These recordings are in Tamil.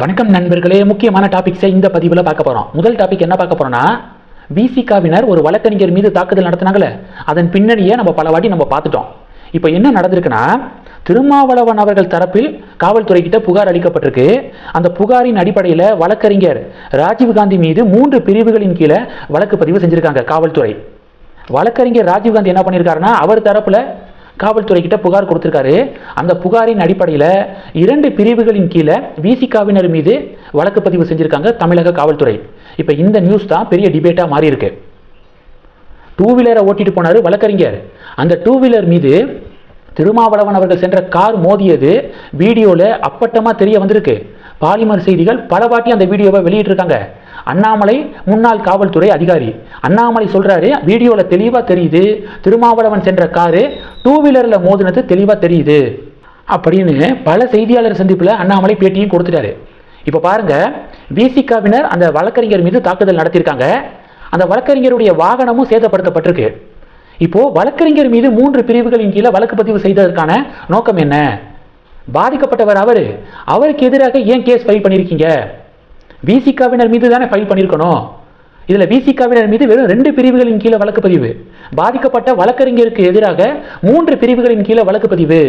வணக்கம் நண்பர்களே முக்கியமான டாபிக்ஸை இந்த பதிவில் பார்க்க போகிறோம் முதல் டாபிக் என்ன பார்க்க போகிறோம்னா விசிகாவினர் ஒரு வழக்கறிஞர் மீது தாக்குதல் நடத்தினாங்களே அதன் பின்னணியை நம்ம பல வாட்டி நம்ம பார்த்துட்டோம். இப்போ என்ன நடந்திருக்குன்னா திருமாவளவன் அவர்கள் தரப்பில் காவல்துறை கிட்ட புகார் அளிக்கப்பட்டிருக்கு. அந்த புகாரின் அடிப்படையில் வழக்கறிஞர் ராஜீவ்காந்தி மீது மூன்று பிரிவுகளின் கீழே வழக்கு பதிவு செஞ்சுருக்காங்க காவல்துறை. வழக்கறிஞர் ராஜீவ்காந்தி என்ன பண்ணியிருக்காருன்னா அவர் தரப்பில் காவல்துறை கிட்ட புகார் கொடுத்திருக்காரு. அந்த புகாரின் அடிப்படையில் இரண்டு பிரிவுகளின் கீழே விசிகாவினர் மீது வழக்கு பதிவு செஞ்சுருக்காங்க தமிழக காவல்துறை. இப்போ இந்த நியூஸ் தான் பெரிய டிபேட்டாக மாறி இருக்கு டூ வீலரை ஓட்டிட்டு போனாரு வழக்கறிஞர். அந்த டூ வீலர் மீது திருமாவளவன் அவர்கள் சென்ற கார் மோதியது வீடியோவில் அப்பட்டமாக தெரிய வந்திருக்கு. பாலிமர் செய்திகள் பல வாட்டி அந்த வீடியோவை வெளியிட்டிருக்காங்க. அண்ணாமலை முன்னாள் காவல்துறை அதிகாரி. அண்ணாமலை சொல்றாரு வீடியோவில் தெளிவாக தெரியுது. திருமாவளவன் சென்ற காரு டூ வீலரில் மோதினது தெளிவாக தெரியுது. அப்படின்னு பல செய்தியாளர் சந்திப்பில் அண்ணாமலை பேட்டியும் கொடுத்துட்டாரு. இப்போ பாருங்க விசிகாவினர் அந்த வழக்கறிஞர் மீது தாக்குதல் நடத்தியிருக்காங்க. அந்த வழக்கறிஞருடைய வாகனமும் சேதப்படுத்தப்பட்டிருக்கு. இப்போ வழக்கறிஞர் மீது மூன்று பிரிவுகளின் கீழே வழக்கு பதிவு செய்ததற்கான நோக்கம் என்ன? பாதிக்கப்பட்டவர் அவரு. அவருக்கு எதிராக ஏன் கேஸ் ஃபைல் பண்ணியிருக்கீங்க? விசிகாவினர் மீது தானே ஃபைல் பண்ணியிருக்கணும் இதில் விசிகாவினர் மீது வெறும் ரெண்டு பிரிவுகளின் கீழே வழக்கு பதிவு. பாதிக்கப்பட்ட வழக்கறிஞருக்கு எதிராக மூன்று பிரிவுகளின் கீழே வழக்கு பதிவு.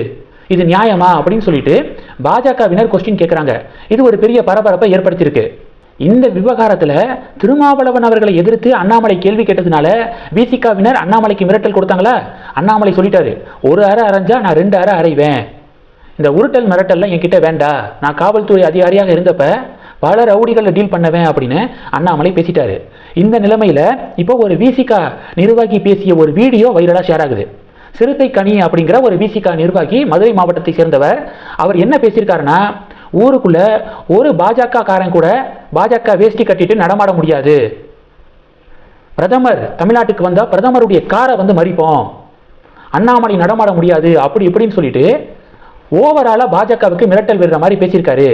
இது நியாயமா அப்படின்னு சொல்லிட்டு பாஜகவினர் கொஸ்டின் கேட்குறாங்க இது ஒரு பெரிய பரபரப்பை ஏற்படுத்தியிருக்கு. இந்த விவகாரத்தில் திருமாவளவன் அவர்களை எதிர்த்து அண்ணாமலை கேள்வி கேட்டதுனால விசிகாவினர் அண்ணாமலைக்கு மிரட்டல் கொடுத்தாங்களா? அண்ணாமலை சொல்லிட்டாரு. ஒரு அறை அரைஞ்சா நான் ரெண்டு அறை அறைவேன் இந்த உருட்டல் மிரட்டல்லாம் என்கிட்ட வேண்டாம் நான் காவல்துறை அதிகாரியாக இருந்தப்ப பல ரவுடிகளை டீல் பண்ணவேன் அப்படின்னு அண்ணாமலை பேசிட்டாரு. இந்த நிலைமையில் இப்போ ஒரு விசிகா நிர்வாகி பேசிய ஒரு வீடியோ வைரலாக ஷேர் ஆகுது. சிறுத்தை கனி அப்படிங்கிற ஒரு விசிகா நிர்வாகி மதுரை மாவட்டத்தை சேர்ந்தவர் அவர் என்ன பேசியிருக்காருன்னா ஊருக்குள்ள ஒரு பாஜக காரன் கூட பாஜக வேஷ்டி கட்டிட்டு நடமாட முடியாது. பிரதமர் தமிழ்நாட்டுக்கு வந்தால் பிரதமருடைய காரை வந்து மறிப்போம். அண்ணாமலை நடமாட முடியாது அப்படி இப்படின்னு சொல்லிட்டு ஓவராலாக பாஜகவுக்கு மிரட்டல் விடுற மாதிரி பேசியிருக்காரு.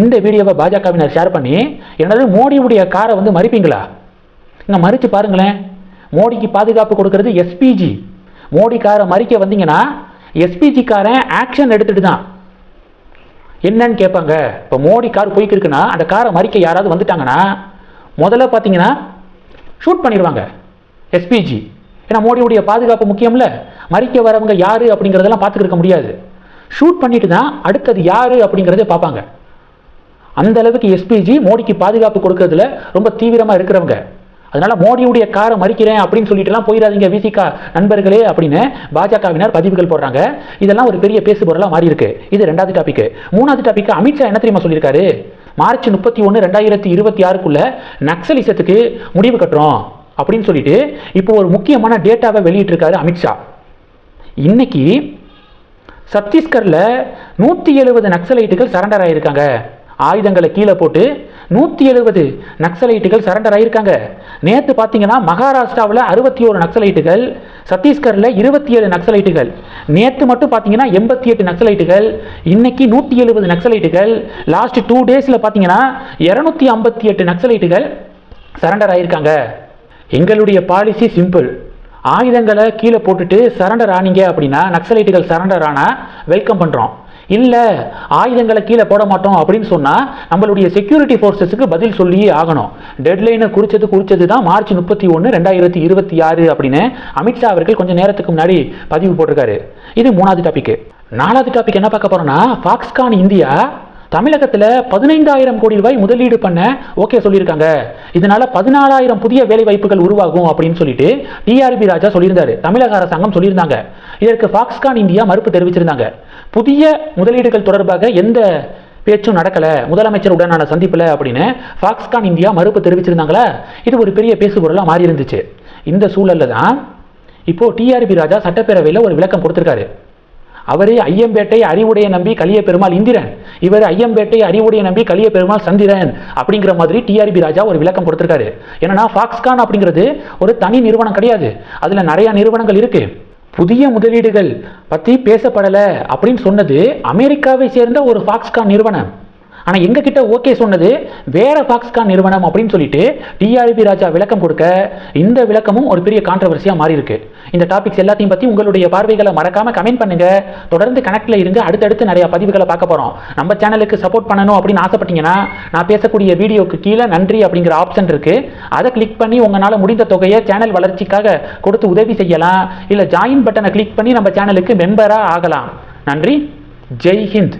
இந்த வீடியோவை பாஜகவினர் ஷேர் பண்ணி எனது மோடியுடைய காரை வந்து மறிப்பீங்களா? இங்கே மறிச்சு பாருங்களேன். மோடிக்கு பாதுகாப்பு கொடுக்கறது எஸ்பிஜி மோடி காரை மறிக்க வந்தீங்கன்னா எஸ்பிஜி காரை ஆக்ஷன் எடுத்துட்டு தான். என்னன்னு கேட்பாங்க. இப்போ மோடி கார் போய்க்கு இருக்குன்னா அந்த காரை மறிக்க யாராவது வந்துட்டாங்கன்னா முதல்ல பார்த்தீங்கன்னா ஷூட் பண்ணிடுவாங்க எஸ்பிஜி ஏன்னா மோடியுடைய பாதுகாப்பு முக்கியம்ல. மறிக்க வரவங்க யாரு அப்படிங்கிறதெல்லாம் பார்த்துக்கிருக்க முடியாது. ஷூட் பண்ணிட்டு தான் அடுத்தது யாரு அப்படிங்கிறத பார்ப்பாங்க. அந்த அளவுக்கு எஸ்பிஜி மோடிக்கு பாதுகாப்பு கொடுக்கறதுல ரொம்ப தீவிரமாக இருக்கிறவங்க. அதனால மோடியுடைய காரை மறிக்கிறேன் அப்படின்னு சொல்லிட்டுலாம் போயிடாதீங்க விசிகா நண்பர்களே அப்படின்னு பாஜகவினர் பதிவுகள் போடுறாங்க. இதெல்லாம் ஒரு பெரிய பேசு பொருளாக மாறி இருக்கு. இது ரெண்டாவது டாபிக் மூணாவது டாபிக் அமித்ஷா என்ன தெரியுமா சொல்லியிருக்காரு? மார்ச் முப்பத்தி ஒன்று ரெண்டாயிரத்தி இருபத்தி ஆறுக்குள்ள நக்சலிசத்துக்கு முடிவு கட்டுறோம் அப்படின்னு சொல்லிட்டு இப்போ ஒரு முக்கியமான டேட்டாவை வெளியிட்டிருக்காரு அமித்ஷா. இன்னைக்கு சத்தீஸ்கரில் நூற்றி எழுபது நக்சலைட்டுகள் சரண்டர் ஆகியிருக்காங்க ஆயுதங்களை கீழே போட்டு நூற்றி எழுபது நக்சலைட்டுகள் சரண்டர் ஆகியிருக்காங்க நேற்று பார்த்தீங்கன்னா மகாராஷ்டிராவில் அறுபத்தி ஒரு நக்சலைட்டுகள் சத்தீஸ்கரில் இருபத்தி ஏழு நக்சலைட்டுகள். நேற்று மட்டும் பார்த்தீங்கன்னா எண்பத்தி எட்டு நக்சலைட்டுகள் இன்னைக்கு நூற்றி எழுபது நக்சலைட்டுகள். லாஸ்ட் டூ டேஸில் பார்த்தீங்கன்னா இரநூத்தி ஐம்பத்தி எட்டு நக்சலைட்டுகள் சரண்டர் ஆகியிருக்காங்க எங்களுடைய பாலிசி சிம்பிள் ஆயுதங்களை கீழே போட்டுட்டு சரண்டர் ஆனீங்க அப்படின்னா நக்சலைட்டுகள் சரண்டர் ஆனால் வெல்கம் பண்ணுறோம் இல்லை ஆயுதங்களை கீழே போட மாட்டோம் அப்படின்னு சொன்னால் நம்மளுடைய செக்யூரிட்டி ஃபோர்ஸஸுக்கு பதில் சொல்லியே ஆகணும். டெட்லைனை குறித்தது குறித்தது தான் மார்ச் முப்பத்தி ஒன்று ரெண்டாயிரத்தி இருபத்தி ஆறு அப்படின்னு அமித்ஷா அவர்கள் கொஞ்சம் நேரத்துக்கு முன்னாடி பதிவு போட்டிருக்காரு. இது மூணாவது டாபிக் நாலாவது டாபிக் என்ன பார்க்க போகிறோன்னா ஃபாக்ஸ்கான் இந்தியா தமிழகத்தில் பதினைந்தாயிரம் கோடி ரூபாய் முதலீடு பண்ண ஓகே சொல்லியிருக்காங்க. இதனால பதினாலாயிரம் புதிய வேலை வாய்ப்புகள் உருவாகும் அப்படின்னு சொல்லிட்டு டிஆர்பி ராஜா சொல்லியிருந்தாரு. தமிழக அரசாங்கம் சொல்லியிருந்தாங்க. இதற்கு ஃபாக்ஸ்கான் இந்தியா மறுப்பு தெரிவிச்சிருந்தாங்க. புதிய முதலீடுகள் தொடர்பாக எந்த பேச்சும் நடக்கல. முதலமைச்சர் உடனான சந்திப்பில் அப்படின்னு ஃபாக்ஸ்கான் இந்தியா மறுப்பு தெரிவிச்சிருந்தாங்களா? இது ஒரு பெரிய பேசுபொருளாக மாறி இருந்துச்சு இந்த சூழல்ல தான் இப்போ டிஆர்பி ராஜா சட்டப்பேரவையில் ஒரு விளக்கம் கொடுத்துருக்காரு. அவரே ஐயம்பேட்டை அறிவுடைய நம்பி கலிய பெருமாள் இந்திரன். இவர் ஐயம்பேட்டை அறிவுடைய நம்பி கலிய பெருமாள் சந்திரன் அப்படிங்கிற மாதிரி டிஆர்பி ராஜா ஒரு விளக்கம் கொடுத்துருக்காரு. என்னன்னா ஃபாக்ஸ்கான் அப்படிங்கிறது ஒரு தனி நிறுவனம் கிடையாது. அதில் நிறைய நிறுவனங்கள் இருக்கு. புதிய முதலீடுகள் பற்றி பேசப்படலை அப்படின்னு சொன்னது அமெரிக்காவை சேர்ந்த ஒரு ஃபாக்ஸ்கான் நிறுவனம். ஆனால் எங்ககிட்ட ஓகே சொன்னது வேற ஃபாக்ஸ்கான் நிறுவனம் அப்படின்னு சொல்லிட்டு டிஆர்பி ராஜா விளக்கம் கொடுக்க இந்த விளக்கமும் ஒரு பெரிய கான்ட்ரவர்சியாக மாறி இருக்கு இந்த டாபிக்ஸ் எல்லாத்தையும் பற்றி உங்களுடைய பார்வைகளை மறக்காம கமெண்ட் பண்ணுங்க. தொடர்ந்து கனெக்டில் இருங்க அடுத்தடுத்து நிறைய பதிவுகளை பார்க்க போகிறோம் நம்ம சேனலுக்கு சப்போர்ட் பண்ணணும் அப்படின்னு ஆசைப்பட்டீங்கன்னா நான் பேசக்கூடிய வீடியோக்கு கீழே நன்றி அப்படிங்கிற ஆப்ஷன் இருக்கு. அதை கிளிக் பண்ணி உங்களால் முடிந்த தொகையை சேனல் வளர்ச்சிக்காக கொடுத்து உதவி செய்யலாம். இல்லை ஜாயின் பட்டனை கிளிக் பண்ணி நம்ம சேனலுக்கு மெம்பராக ஆகலாம். நன்றி. ஜெய் ஹிந்த்.